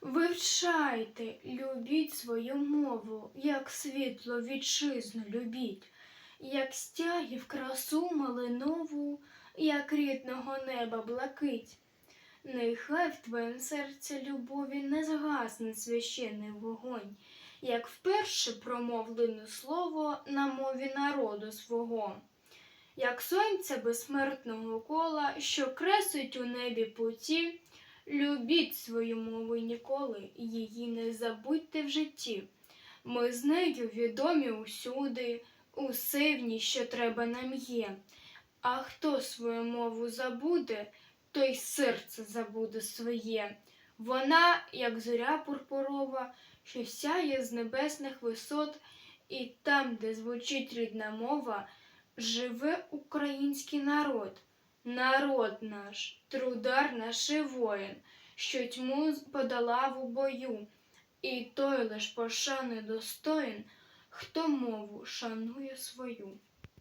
Вивчайте, любіть свою мову, як світло вітчизну любіть, як стягів красу малинову, як рідного неба блакить. Нехай в твоєму серці любові не згасне священний вогонь, як вперше промовлене слово на мові народу свого, як сонця безсмертного кола, що кресить у небі путі, любіть свою мову ніколи, її не забудьте в житті. Ми з нею відомі усюди, усе в ній, що треба нам є. А хто свою мову забуде, той серце забуде своє. Вона, як зоря пурпурова, що сяє з небесних висот, і там, де звучить рідна мова, живе український народ. Народ наш, трудар наш і воїн, що тьму подолав у бою, і той лиш пошани достоїн, хто мову шанує свою.